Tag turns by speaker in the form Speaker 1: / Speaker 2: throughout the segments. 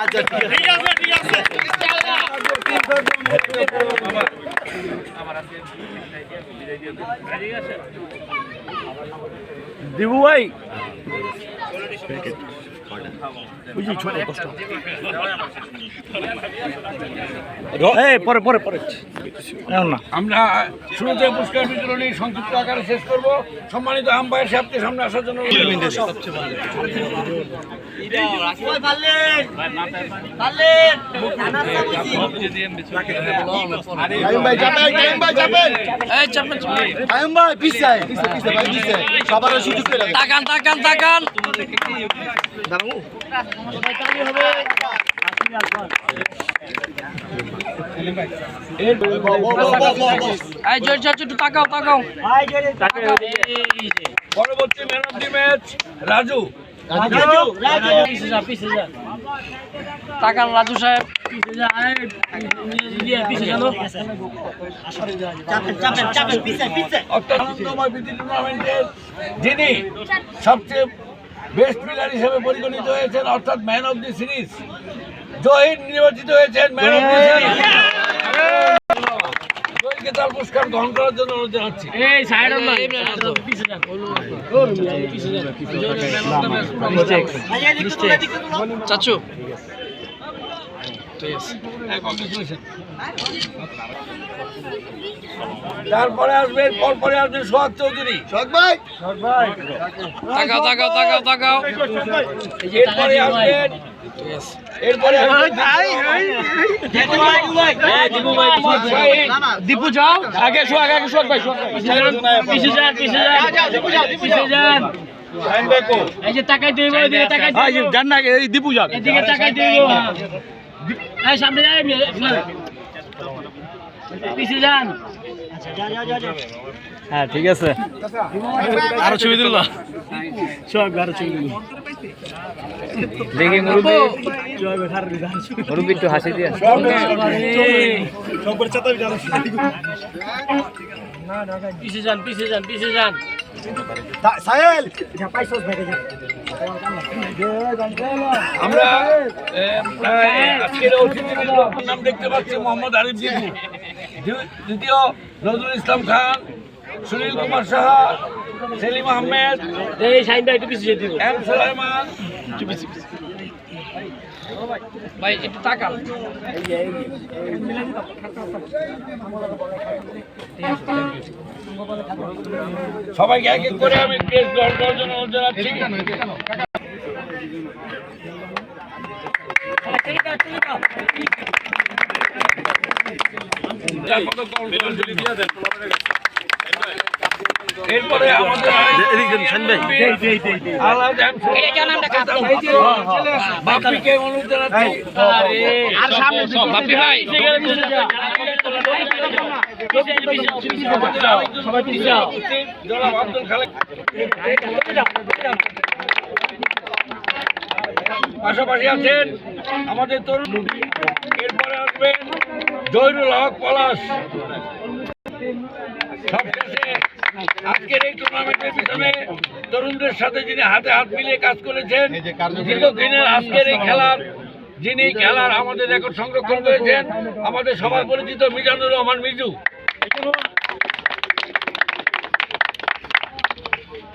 Speaker 1: আচ্ছা ঠিক আছে। দিবু ভাই। বুঝি ছোট কষ্ট। এই পরে পরে পরে। না।
Speaker 2: আমরা শুরুতে পুরস্কার বিতরণী সংক্ষিপ্ত আকারে শেষ করব। সম্মানিত আম্পায়ার সাহেবকে সামনে আসার জন্য
Speaker 1: ভাই
Speaker 3: চাপেন
Speaker 1: ভাই। পিছে সবার সুযোগ করে
Speaker 3: তাকান তাকান তাকান। এই জোর জোর একটু তাকাও তাকাও।
Speaker 2: পরবর্তী man of the match Raju.
Speaker 3: তাকান রাজু সাহেব।
Speaker 2: যিনি সবচেয়ে বেস্ট প্লেয়ার হিসেবে পরিগণিত হয়েছেন অর্থাৎ man of the series Zahir নির্বাচিত হয়েছেন ম্যান অফ দি সিরিজ তার পুরস্কার গ্রহণ করার জন্য অনুরোধ জানাচ্ছি।
Speaker 3: চাচু।
Speaker 2: তারপরে আসবেন পরপরে আসবেন সোহাগ চৌধুরী।
Speaker 1: ভাই?
Speaker 3: তাকাও তাকাও তাকাও তাকাও।
Speaker 2: এরপরে আসবেন এরপরে
Speaker 3: দীপু যাও। আগে সোহাগ আগে সোহাগ ভাই সোহাগ পিছে যান পিছে যান। পিছে যান। এই যে তাকাই দিব এদিকে তাকাই দিব
Speaker 1: জান না এই দীপু যাক।
Speaker 3: এদিকে তাকাই দিব এই সামনে যাই
Speaker 1: হ্যাঁ ঠিক আছে। আরও ছবি দিল সব আরও ছবি দিল দেখি মুরুবি মুরুবি একটু হাসি দিয়ে।
Speaker 3: পিছে যান পিছে যান পিছে যান।
Speaker 1: সাহেল!
Speaker 2: আমরা আজকের নাম দেখতে পাচ্ছি মোহাম্মদ আরিফ দ্বি- দ্বিতীয় নজরুল ইসলাম খান সুনীল কুমার সাহা সেলিম আহমেদ
Speaker 3: এই সাইনটা একটু পিছে দিব
Speaker 2: এম সুলাইমান।
Speaker 3: ভাই একটু তাকান।
Speaker 2: সবাইকে এক এক করে আমি কেস গ্রহণ করার জন্য অনুরোধ জানাচ্ছি এরপরে আমাদের বাপিকে অনুরোধ জানাচ্ছি
Speaker 3: আর সামনে বাপি ভাই
Speaker 2: সবাই পিছিয়ে যাও পাশাপাশি আছেন আমাদের তরুণ এরপরে আসবেন জহিরুল হক পলাশ। সবশেষে আজকের এই টুর্নামেন্টের পিছনে তরুণদের সাথে যিনি হাতে হাত মিলিয়ে কাজ করেছেন দীর্ঘদিনের আজকের এই খেলার যিনি খেলার আমাদের রেকর্ড সংরক্ষণ করেছেন আমাদের সবার পরিচিত মিজানুর রহমান মিজু।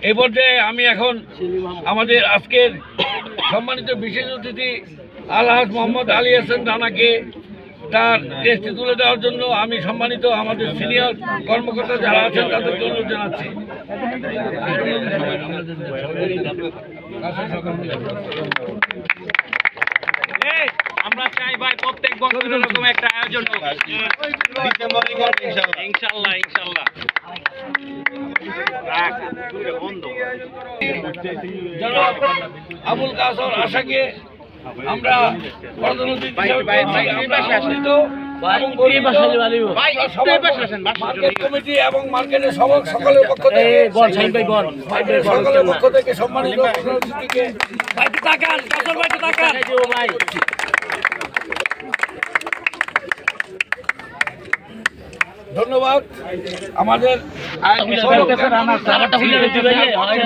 Speaker 2: এই পর্যায়ে আমি এখন আমাদের আজকের সম্মানিত বিশেষ অতিথি আলহাজ মোহাম্মদ আলী হাসান রানাকে তার টেস্টে তুলে দেওয়ার জন্য আমি সম্মানিত আমাদের সিনিয়র কর্মকর্তা যারা আছেন তাদেরকে অনুরোধ জানাচ্ছি।
Speaker 3: আমরা চাই ভাই প্রত্যেক বছর এরকম একটা আয়োজন হোক। ইনশাল্লাহ ইনশাল্লাহ
Speaker 2: আবুল কাসর আশাকে আমরা প্রধান অতিথি হিসেবে আমন্ত্রিত এবং মার্কেট কমিটি এবং মার্কেটের সব সকলের পক্ষ থেকে সকলের পক্ষ থেকে সম্মানিত
Speaker 3: তাকান কাসর ভাই একটু তাকান ভাই
Speaker 2: ধন্যবাদ আমাদের
Speaker 3: রাবারটা খুলে দিবে হয়টা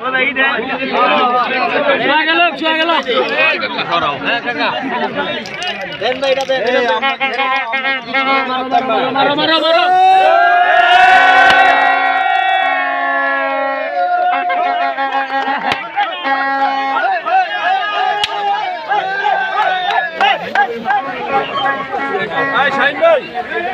Speaker 2: সবাইকে নিয়ে আসেন
Speaker 3: আপনার মিলিয়ে না সামিলেন আপনার মিলিয়ে না সামিলেন যাও যাও যাও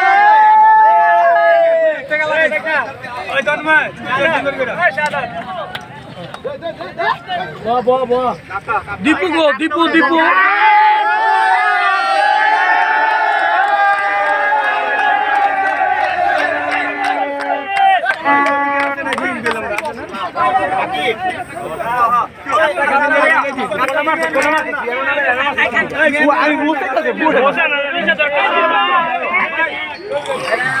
Speaker 3: যান পিছে যান পিছে যান পিছে যান পিছে যান
Speaker 1: ঠান্ডায় উঠে যান ঠিক আছে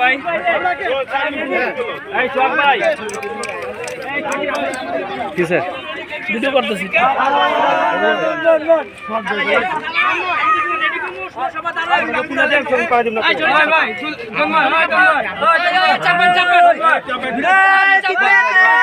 Speaker 3: চ্যাম্পিয়ন ট্রফি আচ্ছা আচ্ছা চ্যাম্পিয়ন ট্রফি পিছে নিতে হইব পিছো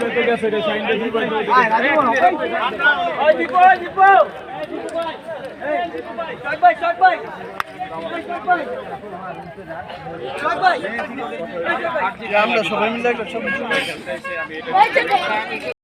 Speaker 3: ছুয়া গেল ছুয়া গেল মারো মারো মারো দীপু গো দীপু দীপু
Speaker 1: কি স্যার
Speaker 3: ভিডিও
Speaker 1: আমরা সবাই মিলে একটা ছবি